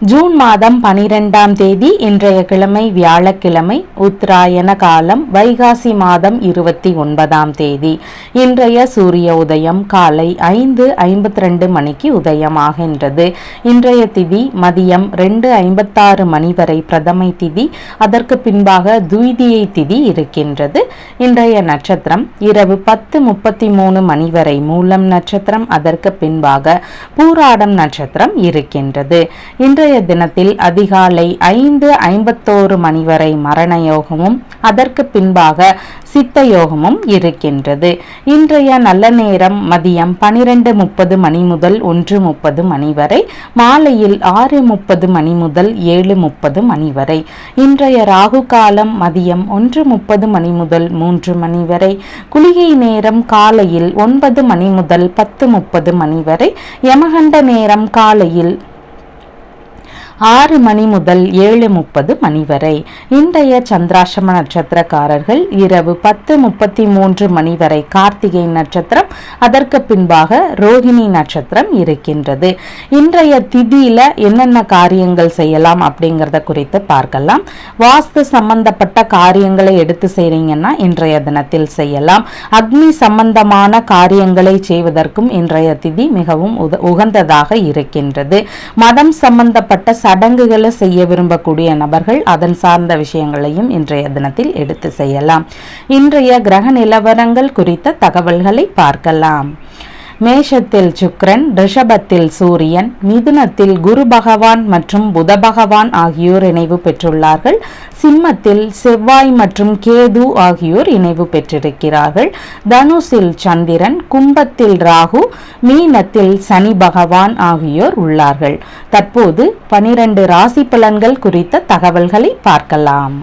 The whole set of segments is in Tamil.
ஜூன் மாதம் பனிரெண்டாம் தேதி இன்றைய கிழமை வியாழக்கிழமை உத்தராயண காலம் வைகாசி மாதம் இருபத்தி ஒன்பதாம் தேதி. இன்றைய சூரிய உதயம் காலை ஐந்து ஐம்பத்தி ரெண்டு மணிக்கு உதயமாகின்றது. இன்றைய திதி மதியம் ரெண்டு ஐம்பத்தாறு மணி வரை பிரதமை திதி. அதற்கு பின்பாக துவிதியை திதி இருக்கின்றது. இன்றைய நட்சத்திரம் இரவு பத்து முப்பத்தி மூணு மணி வரை மூலம் நட்சத்திரம். அதற்கு பின்பாக பூராடம் நட்சத்திரம் இருக்கின்றது. இன்றைய இன்றைய தினத்தில் அதிகாலை ஐந்து ஐம்பத்தோரு மணி வரை மரண யோகமும் அதற்கு பின்பாக சித்த யோகமும் இருக்கின்றது. இன்றைய நல்ல நேரம் மதியம் பனிரெண்டு முப்பது மணி முதல் ஒன்று முப்பது மணி வரை மாலையில் ஆறு முப்பது மணி முதல் ஏழு முப்பது மணி வரை. இன்றைய ராகு காலம் மதியம் ஒன்று முப்பது மணி முதல் மூன்று மணி வரை. குளிகை நேரம் காலையில் ஒன்பது மணி முதல் பத்து முப்பது மணி வரை. யமகண்ட நேரம் காலையில் ஆறு மணி முதல் ஏழு முப்பது மணி வரை. இன்றைய சந்திராசிரம நட்சத்திரக்காரர்கள் இரவு பத்து முப்பத்தி மூன்று மணி வரை கார்த்திகை நட்சத்திரம் அதற்கு பின்பாக ரோஹிணி நட்சத்திரம் இருக்கின்றது. இன்றைய திதியில என்னென்ன காரியங்கள் செய்யலாம் அப்படிங்கிறத குறித்து பார்க்கலாம். வாஸ்து சம்பந்தப்பட்ட காரியங்களை எடுத்து செய்றீங்கன்னா இன்றைய தினத்தில் செய்யலாம். அக்னி சம்பந்தமான காரியங்களை செய்வதற்கும் இன்றைய திதி மிகவும் உகந்ததாக இருக்கின்றது. மதம் சம்பந்தப்பட்ட சடங்குகளை செய்ய விரும்பக்கூடிய நபர்கள் அதன் சார்ந்த விஷயங்களையும் இன்றைய தினத்தில் எடுத்து செய்யலாம். இன்றைய கிரக நிலவரங்கள் குறித்த தகவல்களை பார்க்கலாம். மேஷத்தில் சுக்ரன் ரிஷபத்தில் சூரியன் மிதுனத்தில் குரு பகவான் மற்றும் புத பகவான் ஆகியோர் இணைவு பெற்றுள்ளார்கள். சிம்மத்தில் செவ்வாய் மற்றும் கேது ஆகியோர் இணைவு பெற்றிருக்கிறார்கள். தனுசில் சந்திரன் கும்பத்தில் ராகு மீனத்தில் சனி பகவான் ஆகியோர் உள்ளார்கள். தற்போது பனிரெண்டு ராசி பலன்கள் குறித்த தகவல்களை பார்க்கலாம்.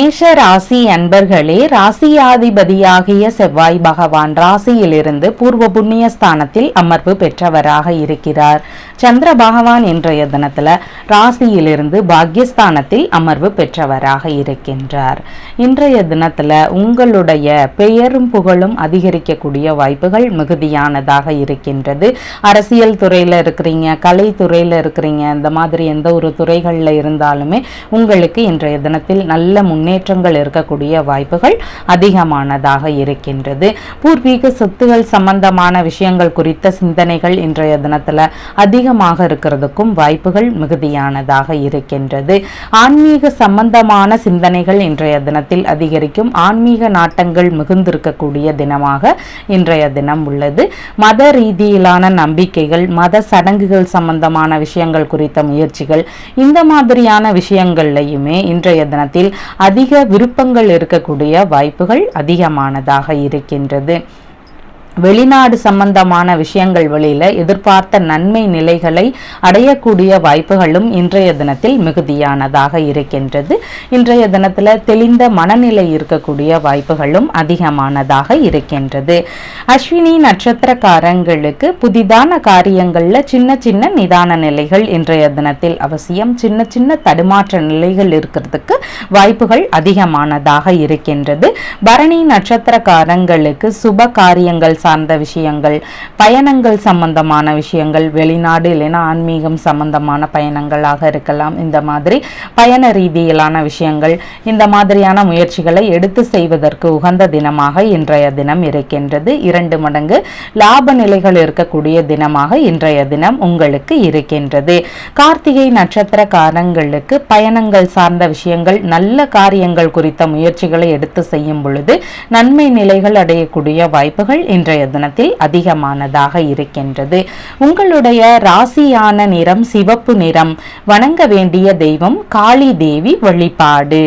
மேஷ ராசி அன்பர்களே ராசியாதிபதியாகிய செவ்வாய் பகவான் ராசியிலிருந்து பூர்வ புண்ணிய ஸ்தானத்தில் அமர்வு பெற்றவராக இருக்கிறார். சந்திர பகவான் இன்றைய தினத்தில் ராசியிலிருந்து பாக்யஸ்தானத்தில் அமர்வு பெற்றவராக இருக்கின்றார். இன்றைய தினத்துல உங்களுடைய பெயரும் புகழும் அதிகரிக்கக்கூடிய வாய்ப்புகள் மிகுதியானதாக இருக்கின்றது. அரசியல் துறையில இருக்கிறீங்க கலைத்துறையில் இருக்கிறீங்க இந்த மாதிரி எந்த ஒரு துறைகளில் இருந்தாலுமே உங்களுக்கு இன்றைய தினத்தில் நல்ல முன் முன்னேற்றங்கள் இருக்கக்கூடிய வாய்ப்புகள் அதிகமானதாக இருக்கின்றது. பூர்வீக சொத்துகள் சம்பந்தமான விஷயங்கள் குறித்த சிந்தனைகள் இன்றைய தினத்தில் அதிகமாக இருக்கிறதுக்கும் வாய்ப்புகள் மிகுதியானதாக இருக்கின்றது. ஆன்மீக சம்பந்தமான சிந்தனைகள் இன்றைய தினத்தில் அதிகரிக்கும். ஆன்மீக நாட்டங்கள் மிகுந்திருக்கக்கூடிய தினமாக இன்றைய தினம் உள்ளது. மத ரீதியிலான நம்பிக்கைகள் மத சடங்குகள் சம்பந்தமான விஷயங்கள் குறித்த முயற்சிகள் இந்த மாதிரியான விஷயங்கள்லையுமே இன்றைய தினத்தில் அதிக விருப்பங்கள் இருக்கக்கூடிய வாய்ப்புகள் அதிகமானதாக இருக்கின்றது. வெளிநாடு சம்பந்தமான விஷயங்கள் வழியில் எதிர்பார்த்த நன்மை நிலைகளை அடையக்கூடிய வாய்ப்புகளும் இன்றைய தினத்தில் மிகுதியானதாக இருக்கின்றது. இன்றைய தினத்தில் தெளிந்த மனநிலை இருக்கக்கூடிய வாய்ப்புகளும் அதிகமானதாக இருக்கின்றது. அஸ்வினி நட்சத்திரக்காரங்களுக்கு புதிதான காரியங்களில் சின்ன சின்ன நிதான நிலைகள் இன்றைய தினத்தில் அவசியம். சின்ன சின்ன தடுமாற்ற நிலைகள் இருக்கிறதுக்கு வாய்ப்புகள் அதிகமானதாக இருக்கின்றது. பரணி நட்சத்திரக்காரங்களுக்கு சுப காரியங்கள் சார்ந்த விஷயங்கள் பயணங்கள் சம்பந்தமான விஷயங்கள் வெளிநாடு இல்லைன்னா ஆன்மீகம் சம்பந்தமான பயணங்களாக இருக்கலாம். இந்த மாதிரி பயண ரீதியிலான விஷயங்கள் இந்த மாதிரியான முயற்சிகளை எடுத்து செய்வதற்கு உகந்த தினமாக இன்றைய தினம் இருக்கின்றது. இரண்டு மடங்கு லாப நிலைகள் இருக்கக்கூடிய தினமாக இன்றைய தினம் உங்களுக்கு இருக்கின்றது. கார்த்திகை நட்சத்திரக்காரங்களுக்கு பயணங்கள் சார்ந்த விஷயங்கள் நல்ல காரியங்கள் குறித்த முயற்சிகளை எடுத்து செய்யும் பொழுது நன்மை நிலைகள் அடையக்கூடிய வாய்ப்புகள் இன்றைய இன்றைய தினத்தில் அதிகமானதாக இருக்கின்றது. உங்களுடைய ராசியான நிறம் சிவப்பு நிறம். வணங்க வேண்டிய தெய்வம் காளி தேவி வழிபாடு.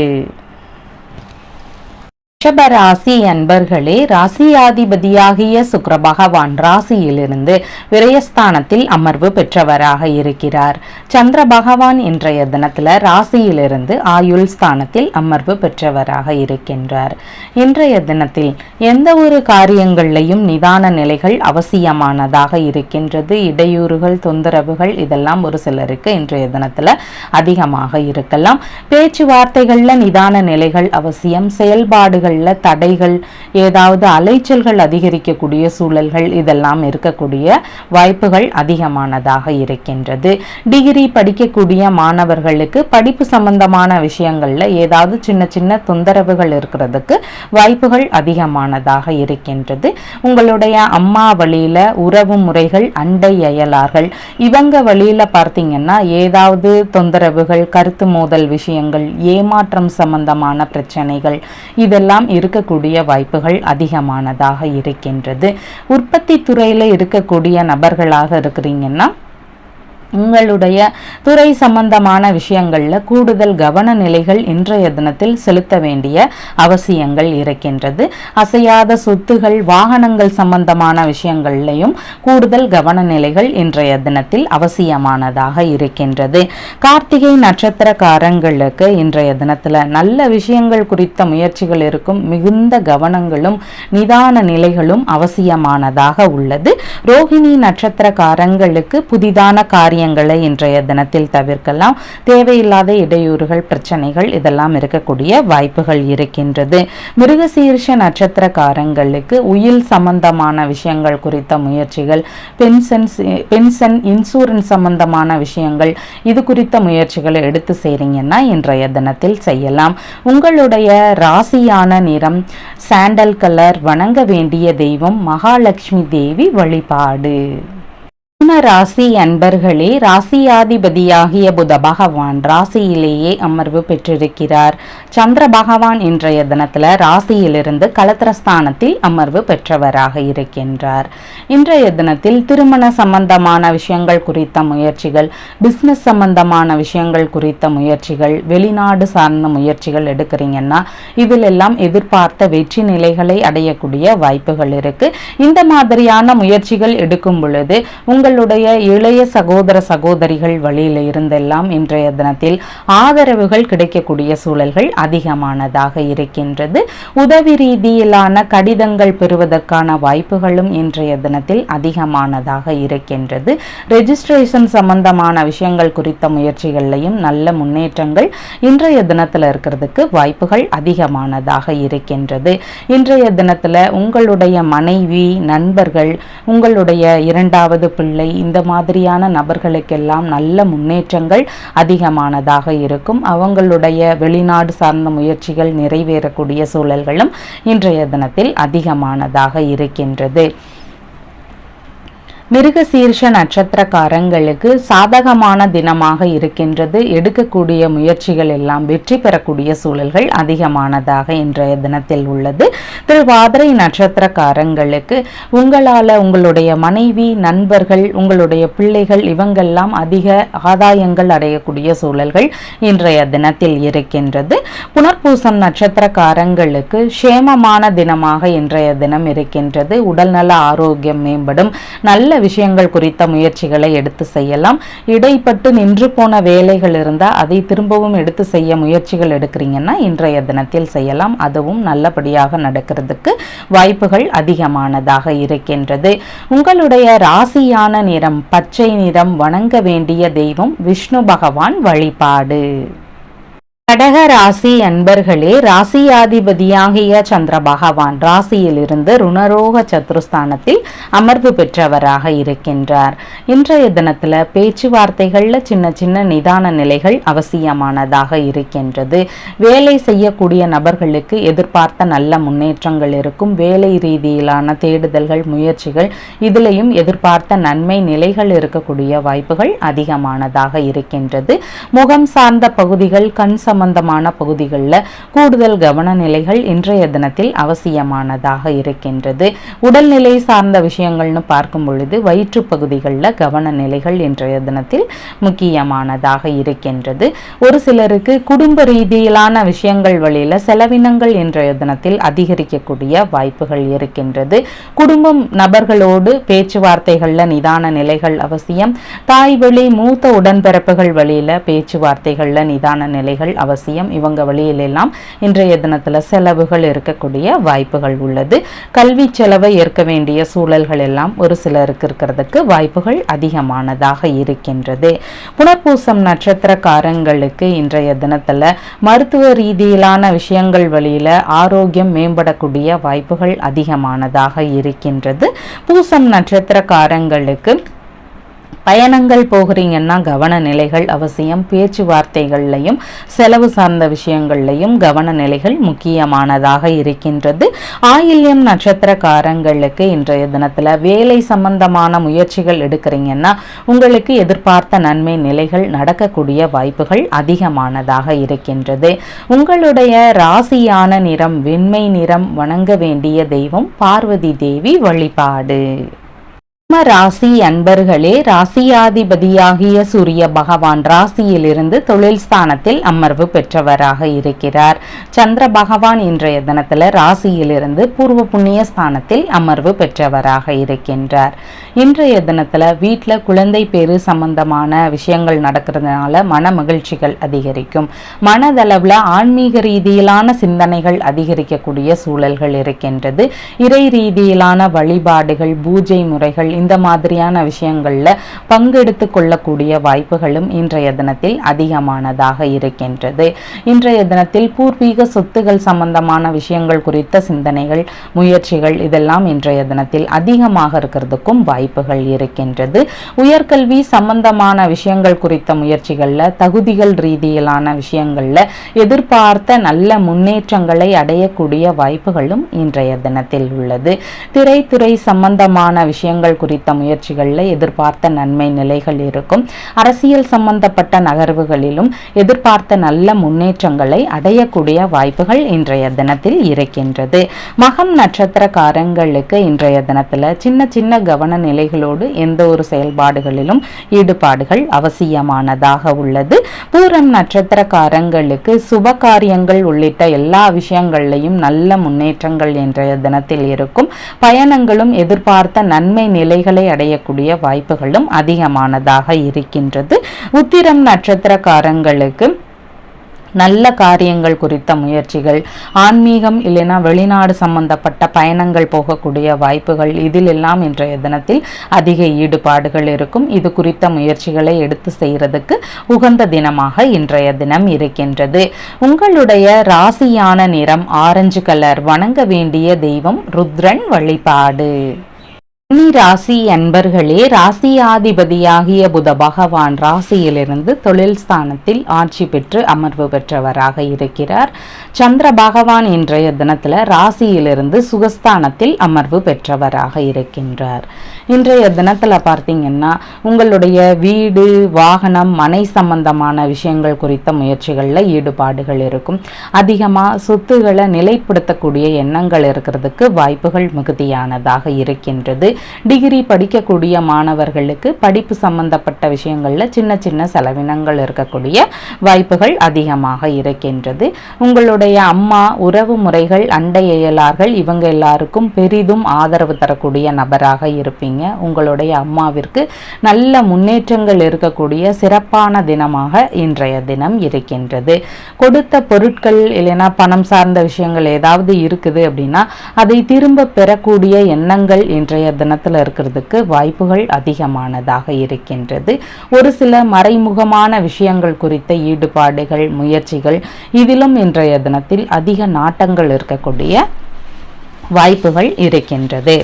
ரிஷபராசி அன்பர்களே ராசியாதிபதியாகிய சுக்கர பகவான் ராசியிலிருந்து விரயஸ்தானத்தில் அமர்வு பெற்றவராக இருக்கிறார். சந்திர பகவான் இன்றைய தினத்தில் ராசியிலிருந்து ஆயுள் ஸ்தானத்தில் அமர்வு பெற்றவராக இருக்கின்றார். இன்றைய தினத்தில் எந்த ஒரு காரியங்கள்லையும் நிதான நிலைகள் அவசியமானதாக இருக்கின்றது. இடையூறுகள் தொந்தரவுகள் இதெல்லாம் ஒரு சிலருக்கு இன்றைய தினத்தில் அதிகமாக இருக்கலாம். பேச்சுவார்த்தைகளில் நிதான நிலைகள் அவசியம் செயல்பாடுகள் செயல்களில் தடைகள் ஏதாவது அலைச்சல்கள் அதிகரிக்கக்கூடிய சூழல்கள் இதெல்லாம் இருக்கக்கூடிய வாய்ப்புகள் அதிகமானதாக இருக்கின்றது. டிகிரி படிக்கக்கூடிய மாணவர்களுக்கு படிப்பு சம்பந்தமான விஷயங்கள்ல ஏதாவது சின்ன சின்ன தொந்தரவுகள் இருக்கிறதுக்கு வாய்ப்புகள் அதிகமானதாக இருக்கின்றது. உங்களுடைய அம்மா வழியில உறவு முறைகள் அண்டை அயலார்கள் இவங்க வழியில பார்த்தீங்கன்னா ஏதாவது தொந்தரவுகள் கருத்து மோதல் விஷயங்கள் ஏமாற்றம் சம்பந்தமான பிரச்சனைகள் இதெல்லாம் எல்லாம் இருக்கக்கூடிய வாய்ப்புகள் அதிகமானதாக இருக்கின்றது. உற்பத்தி துறையில் இருக்கக்கூடிய நபர்களாக இருக்கிறீங்கன்னா உங்களுடைய துறை சம்பந்தமான விஷயங்களில் கூடுதல் கவன நிலைகள் இன்றைய தினத்தில் செலுத்த வேண்டிய அவசியங்கள் இருக்கின்றது. அசையாத சொத்துகள் வாகனங்கள் சம்பந்தமான விஷயங்கள்லையும் கூடுதல் கவன நிலைகள் இன்றைய தினத்தில் அவசியமானதாக இருக்கின்றது. கார்த்திகை நட்சத்திரக்காரங்களுக்கு இன்றைய தினத்தில் நல்ல விஷயங்கள் குறித்த முயற்சிகள் இருக்கும் மிகுந்த கவனங்களும் நிதான நிலைகளும் அவசியமானதாக உள்ளது. ரோஹிணி நட்சத்திரக்காரங்களுக்கு புதிதான காரியம் காரியங்களை இன்றைய தினத்தில் தவிர்க்கலாம். தேவையில்லாத இடையூறுகள் பிரச்சனைகள் இதெல்லாம் இருக்கக்கூடிய வாய்ப்புகள் இருக்கின்றது. மிருகசீர்ஷ நட்சத்திரக்காரங்களுக்கு உயில் சம்பந்தமான விஷயங்கள் குறித்த முயற்சிகள் பென்ஷன் பென்ஷன் இன்சூரன்ஸ் சம்பந்தமான விஷயங்கள் இது குறித்த முயற்சிகளை எடுத்து செய்றீங்கன்னா இன்றைய தினத்தில் செய்யலாம். உங்களுடைய ராசியான நிறம் சாண்டல் கலர் வணங்க வேண்டிய தெய்வம் மகாலட்சுமி தேவி வழிபாடு. மிதுன ராசி அன்பர்களே ராசியாதிபதியாகிய புத பகவான் ராசியிலேயே அமர்வு பெற்றிருக்கிறார். சந்திர பகவான் இன்றைய தினத்தில் ராசியிலிருந்து கலத்திரஸ்தானத்தில் அமர்வு பெற்றவராக இருக்கின்றார். இன்றைய தினத்தில் திருமண சம்பந்தமான விஷயங்கள் குறித்த முயற்சிகள் பிஸ்னஸ் சம்பந்தமான விஷயங்கள் குறித்த முயற்சிகள் வெளிநாடு சார்ந்த முயற்சிகள் எடுக்கிறீங்கன்னா இதிலெல்லாம் எதிர்பார்த்த வெற்றி நிலைகளை அடையக்கூடிய வாய்ப்புகள் இருக்கு. இந்த மாதிரியான முயற்சிகள் எடுக்கும் பொழுது உங்கள் உங்களுடைய இளைய சகோதர சகோதரிகள் வழியில் இருந்தெல்லாம் இன்றைய தினத்தில் ஆதரவுகள் கிடைக்கக்கூடிய சூழல்கள் அதிகமானதாக இருக்கின்றது. உதவி ரீதியிலான கடிதங்கள் பெறுவதற்கான வாய்ப்புகளும் இன்றைய தினத்தில் அதிகமானதாக இருக்கின்றது. ரெஜிஸ்ட்ரேஷன் சம்பந்தமான விஷயங்கள் குறித்த முயற்சிகள்லையும் நல்ல முன்னேற்றங்கள் இன்றைய தினத்தில் இருக்கிறதுக்கு வாய்ப்புகள் அதிகமானதாக இருக்கின்றது. இன்றைய தினத்தில் உங்களுடைய மனைவி நண்பர்கள் உங்களுடைய இரண்டாவது பிள்ளை பிள்ளை இந்த மாதிரியான நபர்களுக்கெல்லாம் நல்ல முன்னேற்றங்கள் அதிகமானதாக இருக்கும். அவங்களுடைய வெளிநாடு சார்ந்த முயற்சிகள் நிறைவேறக்கூடிய சூழல்களும் இன்றைய தினத்தில் அதிகமானதாக இருக்கின்றது. மிருகசீர்ஷ நட்சத்திரக்காரங்களுக்கு சாதகமான தினமாக இருக்கின்றது. எடுக்கக்கூடிய முயற்சிகள் எல்லாம் வெற்றி பெறக்கூடிய சூழல்கள் அதிகமானதாக இன்றைய தினத்தில் உள்ளது. திருவாதிரை நட்சத்திரக்காரங்களுக்கு உங்களால் உங்களுடைய மனைவி நண்பர்கள் உங்களுடைய பிள்ளைகள் இவங்கெல்லாம் அதிக ஆதாயங்கள் அடையக்கூடிய சூழல்கள் இன்றைய தினத்தில் இருக்கின்றது. புனர்பூசம் நட்சத்திரக்காரங்களுக்கு சேமமான தினமாக இன்றைய தினம் இருக்கின்றது. உடல்நல ஆரோக்கியம் மேம்படும். நல்ல விஷயங்கள் குறித்த முயற்சிகளை எடுத்து செய்யலாம். இடைப்பட்டு நின்று போன வேலைகள் இருந்தால் அதை திரும்பவும் எடுத்து செய்ய முயற்சிகள் எடுக்கிறீங்கன்னா இன்றைய தினத்தில் செய்யலாம். அதுவும் நல்லபடியாக நடக்கிறதுக்கு வாய்ப்புகள் அதிகமானதாக இருக்கின்றது. உங்களுடைய ராசியான நிறம் பச்சை நிறம் வணங்க வேண்டிய தெய்வம் விஷ்ணு பகவான் வழிபாடு. கடக ராசி அன்பர்களே ராசியாதிபதியாகிய சந்திர பகவான் ராசியிலிருந்து ருணரோக சத்ருஸ்தானத்தில் அமர்வு பெற்றவராக இருக்கின்றார். இன்றைய தினத்தில் பேச்சுவார்த்தைகளில் சின்ன சின்ன நிதான நிலைகள் அவசியமானதாக இருக்கின்றது. வேலை செய்யக்கூடிய நபர்களுக்கு எதிர்பார்த்த நல்ல முன்னேற்றங்கள் இருக்கும். வேலை ரீதியிலான தேடுதல்கள் முயற்சிகள் இதிலையும் எதிர்பார்த்த நன்மை நிலைகள் இருக்கக்கூடிய வாய்ப்புகள் அதிகமானதாக இருக்கின்றது. முகம் சார்ந்த பகுதிகள் கண் சம்பந்தமான பகுதிகளில் கூடுதல் கவனநிலைகள் இன்றைய தினத்தில் அவசியமானதாக இருக்கின்றது. உடல்நிலை சார்ந்த விஷயங்கள்னு பார்க்கும் பொழுது வயிற்று பகுதிகளில் கவனநிலைகள் இன்றைய தினத்தில் முக்கியமானதாக இருக்கின்றது. ஒரு சிலருக்கு குடும்ப ரீதியிலான விஷயங்கள் வழியில் செலவினங்கள் இன்றைய தினத்தில் அதிகரிக்கக்கூடிய வாய்ப்புகள் இருக்கின்றது. குடும்பம் நபர்களோடு பேச்சுவார்த்தைகளில் நிதான நிலைகள் அவசியம். தாய் வழி மூத்த உடன்பிறப்புகள் வழியில் பேச்சுவார்த்தைகளில் நிதான நிலைகள் அவசியம் அவசியம் இவங்க வழியிலெல்லாம் இன்றைய தினத்தில் செலவுகள் இருக்கக்கூடிய வாய்ப்புகள் உள்ளது. கல்வி செலவை ஏற்க வேண்டிய சூழல்கள் எல்லாம் ஒரு சிலருக்கு இருக்கிறதுக்கு வாய்ப்புகள் அதிகமானதாக இருக்கின்றது. புனர்பூசம் நட்சத்திரக்காரங்களுக்கு இன்றைய தினத்தில் மருத்துவ ரீதியிலான விஷயங்கள் வழியில் ஆரோக்கியம் மேம்படக்கூடிய வாய்ப்புகள் அதிகமானதாக இருக்கின்றது. பூசம் நட்சத்திரக்காரங்களுக்கு பயணங்கள் போகிறீங்கன்னா கவன நிலைகள் அவசியம் பேச்சுவார்த்தைகள்லையும் செலவு சார்ந்த விஷயங்கள்லையும் கவன நிலைகள் முக்கியமானதாக இருக்கின்றது. ஆயில்யம் நட்சத்திரக்காரங்களுக்கு இன்றைய தினத்தில் வேலை சம்பந்தமான முயற்சிகள் எடுக்கிறீங்கன்னா உங்களுக்கு எதிர்பார்த்த நன்மை நிலைகள் நடக்கக்கூடிய வாய்ப்புகள் அதிகமானதாக இருக்கின்றது. உங்களுடைய ராசியான நிறம் வெண்மை நிறம் வணங்க வேண்டிய தெய்வம் பார்வதி தேவி வழிபாடு. ராசி அன்பர்களே ராசியாதிபதியாகிய சூரிய பகவான் ராசியிலிருந்து தொழில் ஸ்தானத்தில் அமர்வு பெற்றவராக இருக்கிறார். சந்திர பகவான் இன்றைய தினத்தில் ராசியிலிருந்து பூர்வ புண்ணிய ஸ்தானத்தில் அமர்வு பெற்றவராக இருக்கின்றார். இன்றைய தினத்தில் வீட்டில் குழந்தை பேரு சம்பந்தமான விஷயங்கள் நடக்கிறதுனால மன மகிழ்ச்சிகள் அதிகரிக்கும். மனதளவில் ஆன்மீக ரீதியிலான சிந்தனைகள் அதிகரிக்கக்கூடிய சூழல்கள் இருக்கின்றது. இறை ரீதியிலான வழிபாடுகள் பூஜை முறைகள் இந்த மாதிரியான விஷயங்களில் பங்கெடுத்து கொள்ளக்கூடிய வாய்ப்புகளும் இன்றைய தினத்தில் அதிகமானதாக இருக்கின்றது. இன்றைய தினத்தில் பூர்வீக சொத்துகள் சம்பந்தமான விஷயங்கள் குறித்த சிந்தனைகள் முயற்சிகள் இதெல்லாம் இன்றைய தினத்தில் அதிகமாக இருக்கிறதுக்கும் வாய்ப்புகள் இருக்கின்றது. உயர்கல்வி சம்பந்தமான விஷயங்கள் குறித்த முயற்சிகளில் தகுதிகள் ரீதியிலான விஷயங்களில் எதிர்பார்த்த நல்ல முன்னேற்றங்களை அடையக்கூடிய வாய்ப்புகளும் இன்றைய தினத்தில் உள்ளது. திரைத்துறை சம்பந்தமான விஷயங்கள் குறித்த முயற்சிகளில் எதிர்பார்த்த நன்மை நிலைகள் இருக்கும். அரசியல் சம்பந்தப்பட்ட நகர்வுகளிலும் எதிர்பார்த்த நல்ல முன்னேற்றங்களை அடையக்கூடிய வாய்ப்புகள் இன்றைய தினத்தில் இருக்கின்றது. மகம் நட்சத்திரக்காரங்களுக்கு இன்றைய தினத்தில் சின்ன சின்ன கவன நிலைகளோடு எந்த ஒரு செயல்பாடுகளிலும் ஈடுபாடுகள் அவசியமானதாக உள்ளது. பூரம் நட்சத்திரக்காரங்களுக்கு சுப காரியங்கள் உள்ளிட்ட எல்லா விஷயங்கள்லையும் நல்ல முன்னேற்றங்கள் இன்றைய தினத்தில் இருக்கும். பயணங்களும் எதிர்பார்த்த நன்மை நிலை நிலைகளை அடையக்கூடிய வாய்ப்புகளும் அதிகமானதாக இருக்கின்றது. உத்திரம் நட்சத்திரக்காரங்களுக்கு நல்ல காரியங்கள் குறித்த முயற்சிகள் ஆன்மீகம் இல்லைனா வெளிநாடு சம்பந்தப்பட்ட பயணங்கள் போகக்கூடிய வாய்ப்புகள் இதிலெல்லாம் இன்றைய தினத்தில் அதிக ஈடுபாடுகள் இருக்கும். இது குறித்த முயற்சிகளை எடுத்து செய்கிறதுக்கு உகந்த தினமாக இன்றைய தினம் இருக்கின்றது. உங்களுடைய ராசியான நிறம் ஆரஞ்சு கலர் வணங்க வேண்டிய தெய்வம் ருத்ரன் வழிபாடு. கன்னி ராசி அன்பர்களே ராசியாதிபதியாகிய புத பகவான் ராசியிலிருந்து தொழில் ஸ்தானத்தில் ஆட்சி பெற்று அமர்வு பெற்றவராக இருக்கிறார். சந்திர பகவான் இன்றைய தினத்தில் ராசியிலிருந்து சுகஸ்தானத்தில் அமர்வு பெற்றவராக இருக்கின்றார். இன்றைய தினத்தில் பார்த்தீங்கன்னா உங்களுடைய வீடு வாகனம் மனை சம்பந்தமான விஷயங்கள் குறித்த முயற்சிகளில் ஈடுபாடுகள் இருக்கும். அதிகமாக சொத்துக்களை நிலைப்படுத்தக்கூடிய எண்ணங்கள் இருக்கிறதுக்கு வாய்ப்புகள் மிகுதியானதாக இருக்கின்றது. டிகிரி படிக்கக்கூடிய மாணவர்களுக்கு படிப்பு சம்பந்தப்பட்ட விஷயங்களில் சின்ன சின்ன செலவினங்கள் இருக்கக்கூடிய வாய்ப்புகள் அதிகமாக இருக்கின்றது. உங்களுடைய அம்மா உறவு முறைகள் அண்டை இயலார்கள் இவங்க எல்லாருக்கும் பெரிதும் ஆதரவு தரக்கூடிய நபராக இருப்பீங்க. உங்களுடைய அம்மாவிற்கு நல்ல முன்னேற்றங்கள் இருக்கக்கூடிய சிறப்பான தினமாக இன்றைய தினம் இருக்கின்றது. கொடுத்த பொருட்கள் இல்லைன்னா பணம் சார்ந்த விஷயங்கள் ஏதாவது இருக்குது அப்படின்னா அதை திரும்ப பெறக்கூடிய எண்ணங்கள் இன்றைய தினத்தில் இருக்கிறதுக்கு வாய்ப்புகள் அதிகமானதாக இருக்கின்றது. ஒரு சில மறைமுகமான விஷயங்கள் குறித்த ஈடுபாடுகள் முயற்சிகள் இதிலும் இன்றைய தினத்தில் அதிக நாட்டங்கள் இருக்கக்கூடிய வாய்ப்புகள் இருக்கின்றது.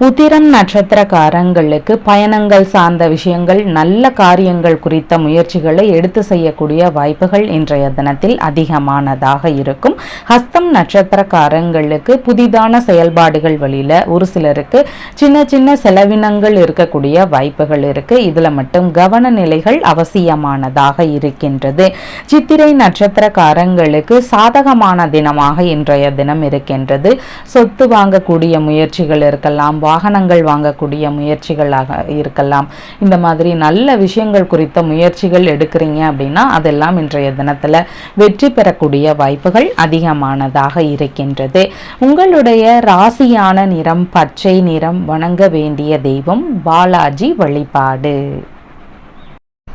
உத்திரம் நட்சத்திரக்காரங்களுக்கு பயணங்கள் சார்ந்த விஷயங்கள் நல்ல காரியங்கள் குறித்த முயற்சிகளை எடுத்து செய்யக்கூடிய வாய்ப்புகள் இன்றைய தினத்தில் அதிகமானதாக இருக்கும். ஹஸ்தம் நட்சத்திரக்காரங்களுக்கு புதிதான செயல்பாடுகள் வழியில ஒரு சிலருக்கு சின்ன சின்ன செலவினங்கள் இருக்கக்கூடிய வாய்ப்புகள் இருக்கு. இதுல மட்டும் கவன நிலைகள் அவசியமானதாக இருக்கின்றது. சித்திரை நட்சத்திரக்காரங்களுக்கு சாதகமான தினமாக இன்றைய தினம் இருக்கின்றது. சொத்து வாங்கக்கூடிய முயற்சிகள் இருக்கலாம் வாகனங்கள் வாங்கக்கூடிய முயற்சிகளாக இருக்கலாம். இந்த மாதிரி நல்ல விஷயங்கள் குறித்த முயற்சிகள் எடுக்கிறீங்க அப்படின்னா அதெல்லாம் இன்றைய தினத்தில் வெற்றி பெறக்கூடிய வாய்ப்புகள் அதிகமானதாக இருக்கின்றது. உங்களுடைய ராசியான நிறம் பச்சை நிறம் வணங்க வேண்டிய தெய்வம் பாலாஜி வழிபாடு.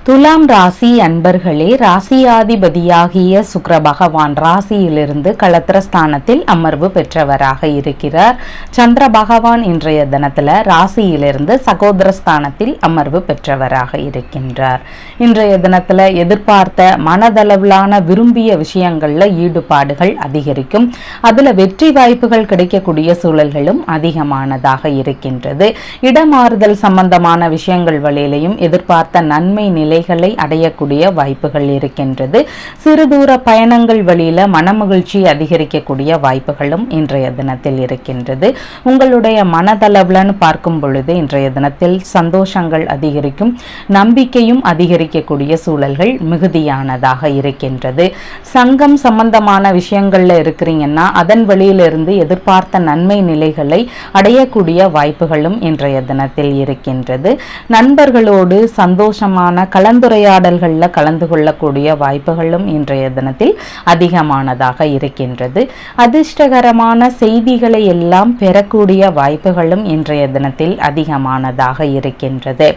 துலாம் ராசி அன்பர்களே ராசியாதிபதியாகிய சுக்கர பகவான் ராசியிலிருந்து களத்திரஸ்தானத்தில் அமர்வு பெற்றவராக இருக்கிறார். சந்திர பகவான் இன்றைய தினத்தில் ராசியிலிருந்து சகோதரஸ்தானத்தில் அமர்வு பெற்றவராக இருக்கின்றார். இன்றைய தினத்தில் எதிர்பார்த்த மனதளவிலான விரும்பிய விஷயங்களில் ஈடுபாடுகள் அதிகரிக்கும். அதில் வெற்றி வாய்ப்புகள் கிடைக்கக்கூடிய சூழல்களும் அதிகமானதாக இருக்கின்றது. இடமாறுதல் சம்பந்தமான விஷயங்கள் வழியிலையும் எதிர்பார்த்த நன்மை நிலை நிலைகளை அடையக்கூடிய வாய்ப்புகள் இருக்கின்றது. சிறு தூர பயணங்கள் வழியில மனமகிழ்ச்சி அதிகரிக்கக்கூடிய வாய்ப்புகளும் இன்றைய தினத்தில் இருக்கின்றது. உங்களுடைய மனதளவுலன்னு பார்க்கும் பொழுது இன்றைய தினத்தில் சந்தோஷங்கள் அதிகரிக்கும் நம்பிக்கையும் அதிகரிக்கக்கூடிய சூழல்கள் மிகுதியானதாக இருக்கின்றது. சங்கம் சம்பந்தமான விஷயங்கள்ல இருக்கிறீங்கன்னா அதன் வழியிலிருந்து எதிர்பார்த்த நன்மை நிலைகளை அடையக்கூடிய வாய்ப்புகளும் இன்றைய தினத்தில் இருக்கின்றது. நண்பர்களோடு சந்தோஷமான கலந்துரையாடல்களில் கலந்து கொள்ளக்கூடிய வாய்ப்புகளும் இன்றைய தினத்தில் அதிகமானதாக இருக்கின்றது. அதிர்ஷ்டகரமான செய்திகளை எல்லாம் பெறக்கூடிய வாய்ப்புகளும் இன்றைய தினத்தில் அதிகமானதாக இருக்கின்றது.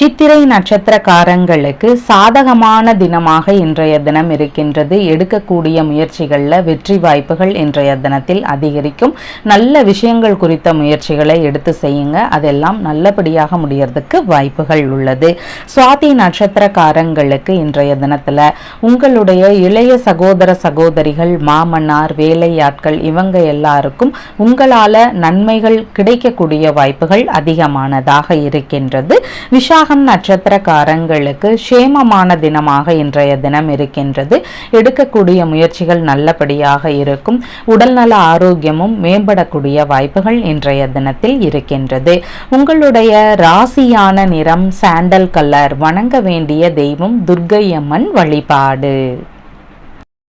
சித்திரை நட்சத்திரக்காரங்களுக்கு சாதகமான தினமாக இன்றைய தினம் இருக்கின்றது. எடுக்கக்கூடிய முயற்சிகளில் வெற்றி வாய்ப்புகள் இன்றைய தினத்தில் அதிகரிக்கும். நல்ல விஷயங்கள் குறித்த முயற்சிகளை எடுத்து செய்யுங்க. அதெல்லாம் நல்லபடியாக முடியறதுக்கு வாய்ப்புகள் உள்ளது. சுவாதி நட்சத்திரக்காரங்களுக்கு இன்றைய தினத்தில் உங்களுடைய இளைய சகோதர சகோதரிகள் மாமன்னார் வேலையாட்கள் இவங்க எல்லாருக்கும் உங்களால் நன்மைகள் கிடைக்கக்கூடிய வாய்ப்புகள் அதிகமானதாக இருக்கின்றது. விஷாக விசாகம் நட்சத்திரக்காரங்களுக்கு சேமமான தினமாக இன்றைய தினம் இருக்கின்றது. எடுக்கக்கூடிய முயற்சிகள் நல்லபடியாக இருக்கும். உடல்நல ஆரோக்கியமும் மேம்படக்கூடிய வாய்ப்புகள் இன்றைய தினத்தில் இருக்கின்றது. உங்களுடைய ராசியான நிறம் சாண்டல் கலர் வணங்க வேண்டிய தெய்வம் துர்க்கையம்மன் வழிபாடு.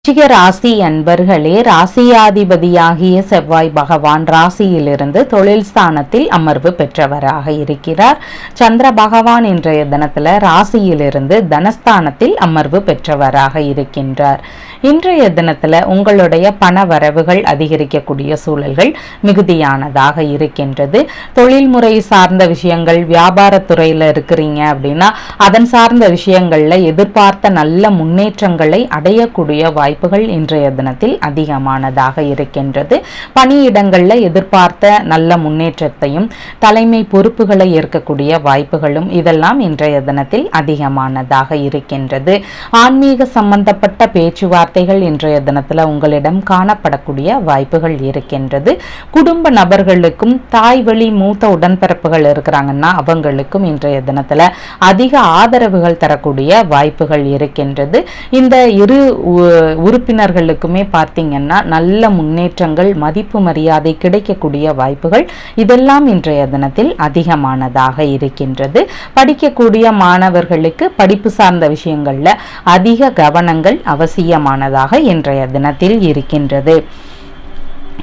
விருச்சிக ராசி அன்பர்களே ராசியாதிபதியாகிய செவ்வாய் பகவான் ராசியிலிருந்து தொழில் ஸ்தானத்தில் அமர்வு பெற்றவராக இருக்கிறார். சந்திர பகவான் இன்றைய தினத்தில் ராசியிலிருந்து தனஸ்தானத்தில் அமர்வு பெற்றவராக இருக்கின்றார். இன்றைய தினத்துல உங்களுடைய பண வரவுகள் அதிகரிக்கக்கூடிய சூழல்கள் மிகுதியானதாக இருக்கின்றது. தொழில்முறை சார்ந்த விஷயங்கள் வியாபாரத்துறையில் இருக்கிறீங்க அப்படின்னா அதன் சார்ந்த விஷயங்கள்ல எதிர்பார்த்த நல்ல முன்னேற்றங்களை அடையக்கூடிய வாய்ப்பு வாய்ப்புகள் இன்றைய தினத்தில் அதிகமானதாக இருக்கின்றது. பணியிடங்களில் எதிர்பார்த்த நல்ல முன்னேற்றத்தையும் தலைமை பொறுப்புகளை ஏற்கக்கூடிய வாய்ப்புகளும் இதெல்லாம் இன்றைய தினத்தில் அதிகமானதாக இருக்கின்றது. ஆன்மீக சம்பந்தப்பட்ட பேச்சுவார்த்தைகள் இன்றைய தினத்தில் உங்களிடம் காணப்படக்கூடிய வாய்ப்புகள் இருக்கின்றது. குடும்ப நபர்களுக்கும் தாய் வழி மூத்த உடன்பிறப்புகள் இருக்கிறாங்கன்னா அவங்களுக்கும் இன்றைய தினத்தில் அதிக ஆதரவுகள் தரக்கூடிய வாய்ப்புகள் இருக்கின்றது. இந்த இரு உறுப்பினர்களுக்குமே பார்த்தீங்கன்னா நல்ல முன்னேற்றங்கள் மதிப்பு மரியாதை கிடைக்கக்கூடிய வாய்ப்புகள் இதெல்லாம் இன்றைய தினத்தில் அதிகமானதாக இருக்கின்றது. படிக்கக்கூடிய மாணவர்களுக்கு படிப்பு சார்ந்த விஷயங்களில் அதிக கவனங்கள் அவசியமானதாக இன்றைய தினத்தில் இருக்கின்றது.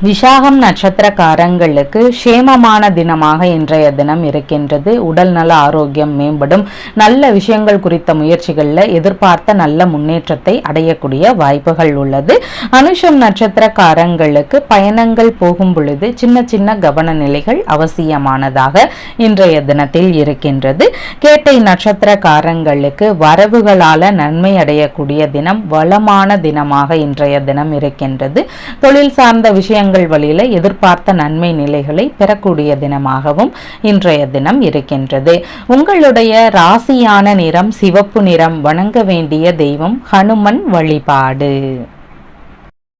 விசாகம் நட்சத்திரக்காரங்களுக்கு சேமமான தினமாக இன்றைய தினம் இருக்கின்றது. உடல் நல ஆரோக்கியம் மேம்படும். நல்ல விஷயங்கள் குறித்த முயற்சிகளில் எதிர்பார்த்த நல்ல முன்னேற்றத்தை அடையக்கூடிய வாய்ப்புகள் உள்ளது. அனுஷம் நட்சத்திரக்காரங்களுக்கு பயணங்கள் போகும் பொழுது சின்ன சின்ன கவன நிலைகள் அவசியமானதாக இன்றைய தினத்தில் இருக்கின்றது. கேட்டை நட்சத்திரக்காரங்களுக்கு வரவுகளால நன்மை அடையக்கூடிய தினம் வளமான தினமாக இன்றைய தினம் இருக்கின்றது. தொழில் சார்ந்த விஷயங்கள் விஷயங்கள் வழியில எதிர்பார்த்த நன்மை நிலைகளை பெறக்கூடிய தினமாகவும் இன்றைய தினம் இருக்கின்றது. உங்களுடைய ராசியான நிறம் சிவப்பு நிறம் வணங்க வேண்டிய தெய்வம் ஹனுமன் வழிபாடு.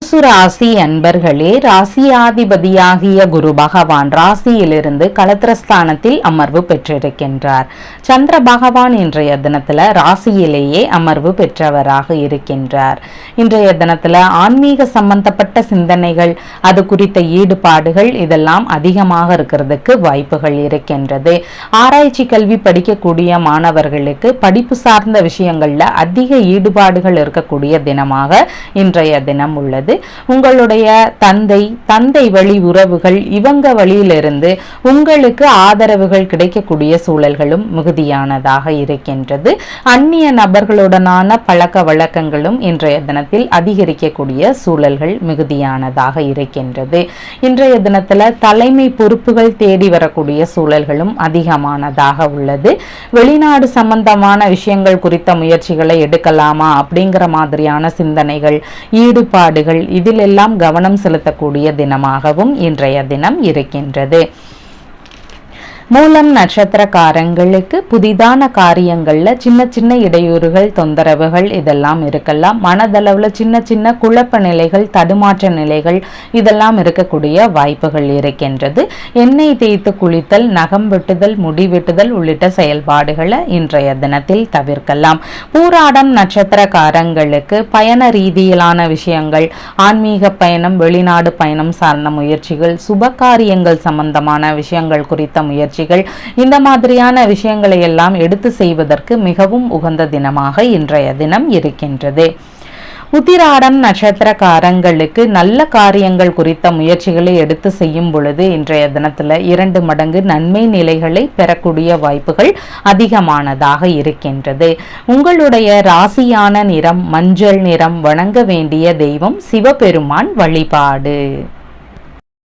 தனுசு ராசி அன்பர்களே ராசியாதிபதியாகிய குரு பகவான் ராசியிலிருந்து கலத்திரஸ்தானத்தில் அமர்வு பெற்றிருக்கின்றார். சந்திர பகவான் இன்றைய தினத்துல ராசியிலேயே அமர்வு பெற்றவராக இருக்கின்றார். இன்றைய தினத்துல ஆன்மீக சம்பந்தப்பட்ட சிந்தனைகள் அது குறித்த ஈடுபாடுகள் இதெல்லாம் அதிகமாக இருக்கிறதுக்கு வாய்ப்புகள் இருக்கின்றது. ஆராய்ச்சி கல்வி படிக்கக்கூடிய மாணவர்களுக்கு படிப்பு சார்ந்த விஷயங்கள்ல அதிக ஈடுபாடுகள் இருக்கக்கூடிய தினமாக இன்றைய தினம் உள்ளது. உங்களுடைய தந்தை தந்தை வழி உறவுகள் இவங்க வழியிலிருந்து உங்களுக்கு ஆதரவுகள் கிடைக்கக்கூடிய சூழல்களும் மிகுதியானதாக இருக்கின்றது. அந்நிய நபர்களுடனான பழக்க வழக்கங்களும் இன்றைய தினத்தில் அதிகரிக்கக்கூடிய சூழல்கள் மிகுதியானதாக இருக்கின்றது. இன்றைய தினத்தில் தலைமை பொறுப்புகள் தேடி வரக்கூடிய சூழல்களும் அதிகமானதாக உள்ளது. வெளிநாடு சம்பந்தமான விஷயங்கள் குறித்த முயற்சிகளை எடுக்கலாமா அப்படிங்கிற மாதிரியான சிந்தனைகள் ஈடுபாடுகள் இதிலெல்லாம் கவனம் செலுத்தக்கூடிய தினமாகவும் இன்றைய தினம் இருக்கின்றது. மூலம் நட்சத்திரக்காரங்களுக்கு புதிதான காரியங்கள்ல சின்ன சின்ன இடையூறுகள் தொந்தரவுகள் இதெல்லாம் இருக்கலாம். மனதளவுல சின்ன சின்ன குழப்ப நிலைகள் தடுமாற்ற நிலைகள் இதெல்லாம் இருக்கக்கூடிய வாய்ப்புகள் இருக்கின்றது. எண்ணெய் தேய்த்து குளித்தல் நகம் வெட்டுதல் முடி வெட்டுதல் உள்ளிட்ட செயல்பாடுகளை இன்றைய தினத்தில் தவிர்க்கலாம். பூராடம் நட்சத்திரக்காரங்களுக்கு பயண ரீதியிலான விஷயங்கள் ஆன்மீக பயணம் வெளிநாடு பயணம் சார்ந்த முயற்சிகள் சுபகாரியங்கள் சம்பந்தமான விஷயங்கள் குறித்த முயற்சி காட்சிகள். இந்த மாதிரியான விஷயங்களை எல்லாம் எடுத்து செய்வதற்கு மிகவும் உகந்த தினமாக இன்றைய தினம் இருக்கின்றது. உத்திராடம் நட்சத்திரக்காரங்களுக்கு நல்ல காரியங்கள் குறித்த முயற்சிகளை எடுத்து செய்யும் பொழுது இன்றைய தினத்துல இரண்டு மடங்கு நன்மை நிலைகளை பெறக்கூடிய வாய்ப்புகள் அதிகமானதாக இருக்கின்றது. உங்களுடைய ராசியான நிறம் மஞ்சள் நிறம் வணங்க வேண்டிய தெய்வம் சிவபெருமான் வழிபாடு.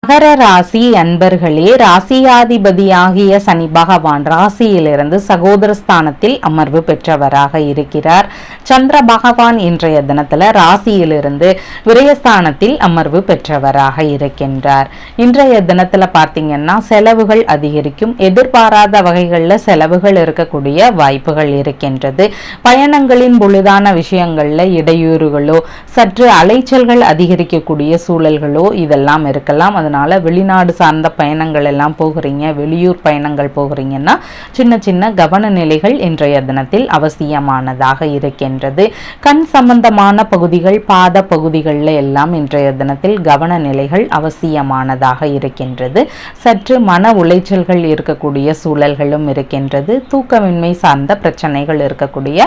மகர ராசி அன்பர்களே ராசியாதிபதியாகிய சனி பகவான் ராசியிலிருந்து சகோதர ஸ்தானத்தில் அமர்வு பெற்றவராக இருக்கிறார். சந்திர பகவான் இன்றைய தினத்துல ராசியிலிருந்து விரயஸ்தானத்தில் அமர்வு பெற்றவராக இருக்கின்றார். இன்றைய தினத்துல பார்த்தீங்கன்னா செலவுகள் அதிகரிக்கும். எதிர்பாராத வகைகளில் செலவுகள் இருக்கக்கூடிய வாய்ப்புகள் இருக்கின்றது. பயணங்களின் பொழுதான விஷயங்களில் இடையூறுகளோ சற்று அலைச்சல்கள் அதிகரிக்கக்கூடிய சூழல்களோ இதெல்லாம் இருக்கலாம். அதனால் இருக்கிறதுனால வெளிநாடு சார்ந்த பயணங்கள் எல்லாம் போகிறீங்க வெளியூர் பயணங்கள் போகிறீங்கன்னா சின்ன சின்ன கவன நிலைகள் இன்றைய தினத்தில் அவசியமானதாக இருக்கின்றது. கண் சம்பந்தமான பகுதிகள் பாத பகுதிகளில் எல்லாம் இன்றைய தினத்தில் கவன நிலைகள் அவசியமானதாக இருக்கின்றது. சற்று மன உளைச்சல்கள் இருக்கக்கூடிய சூழல்களும் இருக்கின்றது. தூக்கமின்மை சார்ந்த பிரச்சனைகள் இருக்கக்கூடிய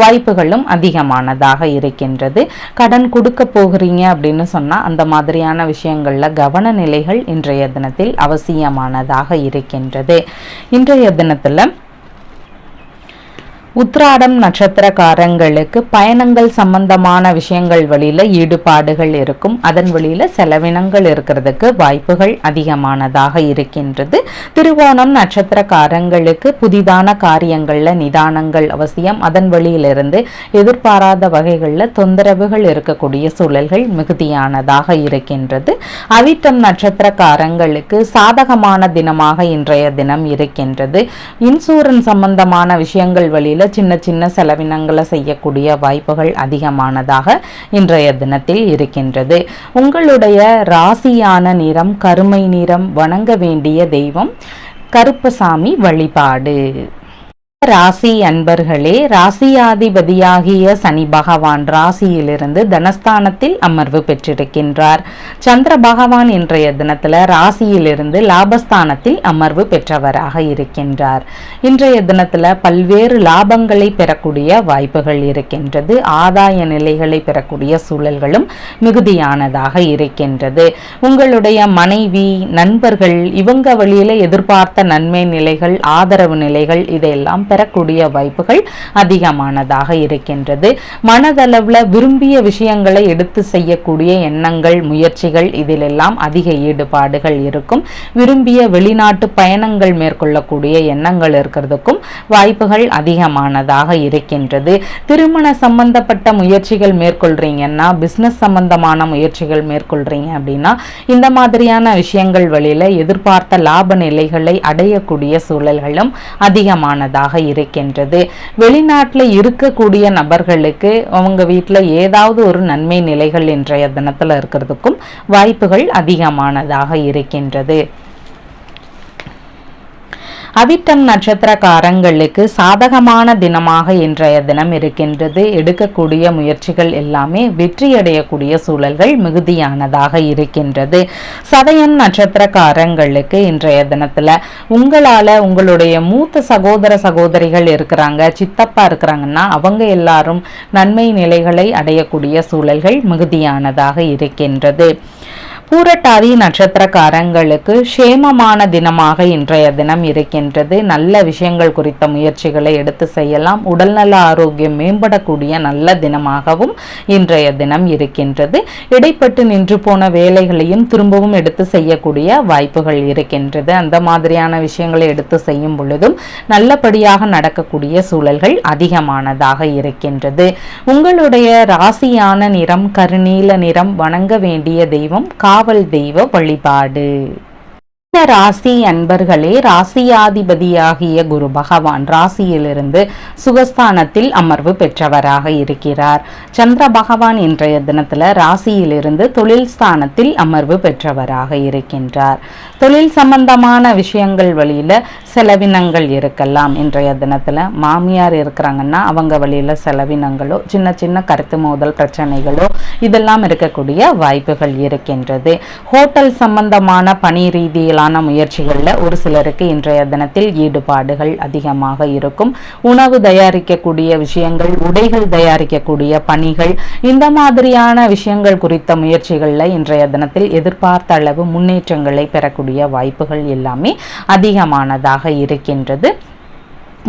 வாய்ப்புகளும் அதிகமானதாக இருக்கின்றது. கடன் கொடுக்க போகிறீங்க அப்படின்னு சொன்னால் அந்த மாதிரியான விஷயங்களில் கவன நிலை வேலைகள் இன்றைய தினத்தில் அவசியமானதாக இருக்கின்றது. இன்றைய தினத்தில் உத்ராடம் நட்சத்திரக்காரங்களுக்கு பயணங்கள் சம்பந்தமான விஷயங்கள் வழியில் ஈடுபாடுகள் இருக்கும். அதன் வழியில் செலவினங்கள் இருக்கிறதுக்கு வாய்ப்புகள் அதிகமானதாக இருக்கின்றது. திருவோணம் நட்சத்திரக்காரங்களுக்கு புதிதான காரியங்களில் நிதானங்கள் அவசியம். அதன் வழியிலிருந்து எதிர்பாராத வகைகளில் தொந்தரவுகள் இருக்கக்கூடிய சூழல்கள் மிகுதியானதாக இருக்கின்றது. அவிட்டம் நட்சத்திரக்காரங்களுக்கு சாதகமான தினமாக இன்றைய தினம் இருக்கின்றது. இன்சூரன்ஸ் சம்பந்தமான விஷயங்கள் வழியில் சின்ன சின்ன செலவினங்களை செய்யக்கூடிய வாய்ப்புகள் அதிகமானதாக இன்றைய தினத்தில் இருக்கின்றது. உங்களுடைய ராசியான நிறம் கருமை நிறம் வணங்க வேண்டிய தெய்வம் கருப்பசாமி வழிபாடு. ராசி அன்பர்களே ராசியாதிபதியாகிய சனி பகவான் ராசியிலிருந்து தனஸ்தானத்தில் அமர்வு பெற்றிருக்கின்றார். சந்திர பகவான் இன்றைய தினத்தில் ராசியிலிருந்து லாபஸ்தானத்தில் அமர்வு பெற்றவராக இருக்கின்றார். இன்றைய தினத்துல பல்வேறு லாபங்களை பெறக்கூடிய வாய்ப்புகள் இருக்கின்றது. ஆதாய நிலைகளை பெறக்கூடிய சூழல்களும் மிகுதியானதாக இருக்கின்றது. உங்களுடைய மனைவி நண்பர்கள் இவங்க வழியில எதிர்பார்த்த நன்மை நிலைகள் ஆதரவு நிலைகள் இதையெல்லாம் பெறக்கூடிய வாய்ப்புகள் அதிகமானதாக இருக்கின்றது. மனதளவில் விரும்பிய விஷயங்களை எடுத்து செய்யக்கூடிய எண்ணங்கள் முயற்சிகள் இதிலெல்லாம் அதிக ஈடுபாடுகள் இருக்கும். விரும்பிய வெளிநாட்டு பயணங்கள் மேற்கொள்ளக்கூடிய எண்ணங்கள் இருக்கிறதுக்கும் வாய்ப்புகள் அதிகமானதாக இருக்கின்றது. திருமண சம்பந்தப்பட்ட முயற்சிகள் மேற்கொள்றீங்கன்னா பிஸ்னஸ் சம்பந்தமான முயற்சிகள் மேற்கொள்றீங்க அப்படின்னா இந்த மாதிரியான விஷயங்கள் வழியில எதிர்பார்த்த லாப நிலைகளை அடையக்கூடிய சூழல்களும் அதிகமானதாக இருக்கின்றது. வெளிநாட்டில் இருக்கக்கூடிய நபர்களுக்கு அவங்க வீட்டில் ஏதாவது ஒரு நன்மை நிலைகள் இன்றைய தினத்தில் இருக்கிறதுக்கும் வாய்ப்புகள் அதிகமானதாக இருக்கின்றது. அவிட்டம் நட்சத்திரக்காரங்களுக்கு சாதகமான தினமாக இன்றைய தினம் இருக்கின்றது. எடுக்கக்கூடிய முயற்சிகள் எல்லாமே வெற்றியடையக்கூடிய சூழல்கள் மிகுதியானதாக இருக்கின்றது. சதயம் நட்சத்திரக்காரங்களுக்கு இன்றைய தினத்தில் உங்களால் உங்களுடைய மூத்த சகோதர சகோதரிகள் இருக்கிறாங்க சித்தப்பா இருக்கிறாங்கன்னா அவங்க எல்லாரும் நன்மை நிலைகளை அடையக்கூடிய சூழல்கள் மிகுதியானதாக இருக்கின்றது. பூரட்டாதி நட்சத்திரக்காரங்களுக்கு சேமமான தினமாக இன்றைய தினம் இருக்கின்றது. நல்ல விஷயங்கள் குறித்த முயற்சிகளை எடுத்து செய்யலாம். உடல்நல ஆரோக்கியம் மேம்படக்கூடிய நல்ல தினமாகவும் இன்றைய தினம் இருக்கின்றது. இடைப்பட்டு நின்று போன வேலைகளையும் திரும்பவும் எடுத்து செய்யக்கூடிய வாய்ப்புகள் இருக்கின்றது. அந்த மாதிரியான விஷயங்களை எடுத்து செய்யும் பொழுதும் நல்லபடியாக நடக்கக்கூடிய சூழல்கள் அதிகமானதாக இருக்கின்றது. உங்களுடைய ராசியான நிறம் கருநீல நிறம் வணங்க வேண்டிய தெய்வம் காவல் தெய்வ வழிபாடு. இந்த ராசி அன்பர்களே ராசியாதிபதியாகிய குரு பகவான் ராசியிலிருந்து சுகஸ்தானத்தில் அமர்வு பெற்றவராக இருக்கிறார். சந்திர பகவான் இன்றைய தினத்தில் ராசியிலிருந்து தொழில் ஸ்தானத்தில் அமர்வு பெற்றவராக இருக்கின்றார். தொழில் சம்பந்தமான விஷயங்கள் வழியில செலவினங்கள் இருக்கலாம். இன்றைய தினத்துல மாமியார் இருக்கிறாங்கன்னா அவங்க வழியில செலவினங்களோ சின்ன சின்ன கருத்து மோதல் பிரச்சனைகளோ இதெல்லாம் இருக்கக்கூடிய வாய்ப்புகள் இருக்கின்றது. ஹோட்டல் சம்பந்தமான பணி ரீதியில் ரீதியிலான முயற்சிகளில் ஒரு சிலருக்கு இன்றைய தினத்தில் ஈடுபாடுகள் அதிகமாக இருக்கும். உணவு தயாரிக்கக்கூடிய விஷயங்கள் உடைகள் தயாரிக்கக்கூடிய பணிகள் இந்த மாதிரியான விஷயங்கள் குறித்த முயற்சிகளில் இன்றைய தினத்தில் எதிர்பார்த்த அளவு முன்னேற்றங்களை பெறக்கூடிய வாய்ப்புகள் எல்லாமே அதிகமானதாக இருக்கின்றது.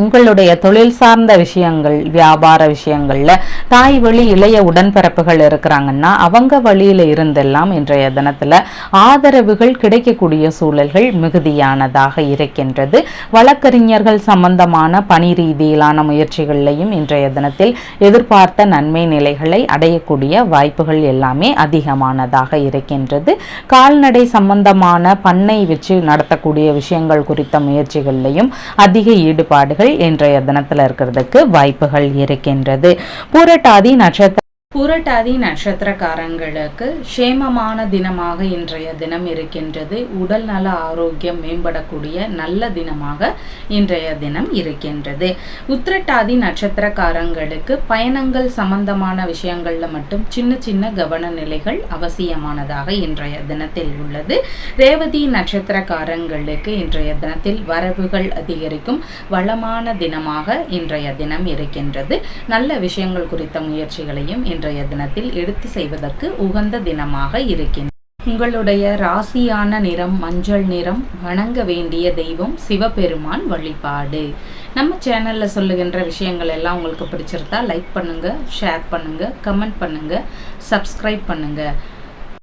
உங்களுடைய தொழில் சார்ந்த விஷயங்கள் வியாபார விஷயங்களில் தாய் வழி இளைய உடன்பிறப்புகள் இருக்கிறாங்கன்னா அவங்க வழியில் இருந்தெல்லாம் இன்றைய தினத்தில் ஆதரவுகள் கிடைக்கக்கூடிய சூழல்கள் மிகுதியானதாக இருக்கின்றது. வழக்கறிஞர்கள் சம்பந்தமான பணி ரீதியிலான முயற்சிகள்லையும் இன்றைய தினத்தில் எதிர்பார்த்த நன்மை நிலைகளை அடையக்கூடிய வாய்ப்புகள் எல்லாமே அதிகமானதாக இருக்கின்றது. கால்நடை சம்பந்தமான பண்ணை வச்சு நடத்தக்கூடிய விஷயங்கள் குறித்த முயற்சிகள்லையும் அதிக ஈடுபாடுகள் இன்றைய தினத்தில் இருக்கிறதுக்கு வாய்ப்புகள் இருக்கின்றது. பூரட்டாதி நட்சத்திர புரட்டாதி நட்சத்திரக்காரங்களுக்கு சேமமான தினமாக இன்றைய தினம் இருக்கின்றது. உடல் நல ஆரோக்கியம் மேம்படக்கூடிய நல்ல தினமாக இன்றைய தினம் இருக்கின்றது. உத்திரட்டாதி நட்சத்திரக்காரங்களுக்கு பயணங்கள் சம்பந்தமான விஷயங்கள்ல மட்டும் சின்ன சின்ன கவன நிலைகள் அவசியமானதாக இன்றைய தினத்தில் உள்ளது. ரேவதி நட்சத்திரக்காரங்களுக்கு இன்றைய தினத்தில் வரவுகள் அதிகரிக்கும் வளமான தினமாக இன்றைய தினம் இருக்கின்றது. நல்ல விஷயங்கள் குறித்த முயற்சிகளையும் இன்றைய தினத்தில் எடுத்து செய்வதற்கு உகந்த தினமாக இருக்கின்றது உங்களுடைய ராசியான நிறம் மஞ்சள் நிறம் வணங்க வேண்டிய தெய்வம் சிவபெருமான் வழிபாடு. நம்ம சேனல்ல சொல்லுகின்ற விஷயங்கள் எல்லாம் உங்களுக்கு பிடிச்சிருந்தா லைக் பண்ணுங்க ஷேர் பண்ணுங்க கமெண்ட் பண்ணுங்க சப்ஸ்கிரைப் பண்ணுங்க.